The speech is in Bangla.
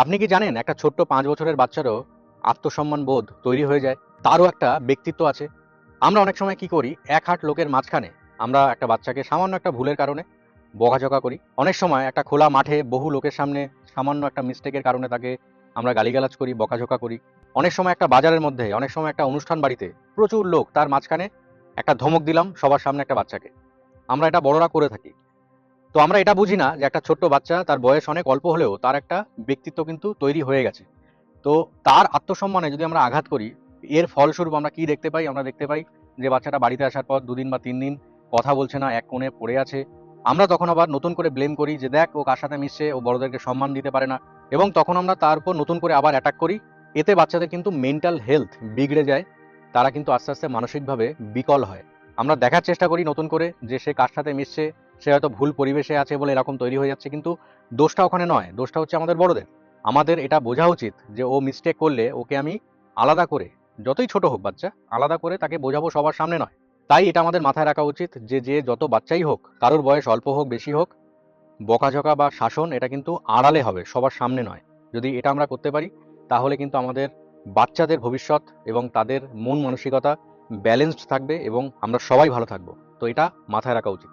আপনি কি জানেন একটা ছোট্ট পাঁচ বছরের বাচ্চারও আত্মসম্মান বোধ তৈরি হয়ে যায়? তারও একটা ব্যক্তিত্ব আছে। আমরা অনেক সময় কি করি? এক হাট লোকের মাঝখানে আমরা একটা বাচ্চাকে সামান্য একটা ভুলের কারণে বকাঝকা করি। অনেক সময় একটা খোলা মাঠে বহু লোকের সামনে সামান্য একটা মিস্টেকের কারণে তাকে আমরা গালিগালাজ করি, বকাঝকা করি। অনেক সময় একটা বাজারের মধ্যে, অনেক সময় একটা অনুষ্ঠান বাড়িতে প্রচুর লোক তার মাঝখানে একটা ধমক দিলাম সবার সামনে একটা বাচ্চাকে। আমরা এটা বড়রা করে থাকি। তো আমরা এটা বুঝি না যে একটা ছোট্ট বাচ্চা, তার বয়স অনেক অল্প হলেও তার একটা ব্যক্তিত্ব কিন্তু তৈরি হয়ে গেছে। তো তার আত্মসম্মানে যদি আমরা আঘাত করি, এর ফলস্বরূপ আমরা কি দেখতে পাই? আমরা দেখতে পাই যে বাচ্চাটা বাড়িতে আসার পর দুদিন বা তিন দিন কথা বলছে না, এক কোণে পড়ে আছে। আমরা তখন আবার নতুন করে ব্লেম করি যে দেখ ও কার সাথে মিশছে, ও বড়দেরকে সম্মান দিতে পারে না। এবং তখন আমরা তার উপর নতুন করে আবার অ্যাটাক করি। এতে বাচ্চাদের কিন্তু মেন্টাল হেলথ বিগড়ে যায়, তারা কিন্তু আস্তে আস্তে মানসিকভাবে বিকল হয়। আমরা দেখার চেষ্টা করি নতুন করে যে সে কার সাথে মিশছে সে হয়তো ভুল পরিবেশে আছে বলে এরকম তৈরি হয়ে যাচ্ছে, কিন্তু দোষটা ওখানে নয়। দোষটা হচ্ছে আমাদের বড়দের। আমাদের এটা বোঝা উচিত যে ও মিস্টেক করলে ওকে আমি আলাদা করে, যতই ছোট হোক বাচ্চা, আলাদা করে তাকে বোঝাবো সবার সামনে নয়। তাই এটা আমাদের মাথায় রাখা উচিত যে যে যত বাচ্চাই হোক, কারোর বয়স অল্প হোক, বেশি হোক, বকাঝকা বা শাসন এটা কিন্তু আড়ালে হবে, সবার সামনে নয়। যদি এটা আমরা করতে পারি, তাহলে কিন্তু আমাদের বাচ্চাদের ভবিষ্যৎ এবং তাদের মন মানসিকতা ব্যালেন্সড থাকবে এবং আমরা সবাই ভালো থাকব। তো এটা মাথায় রাখা উচিত।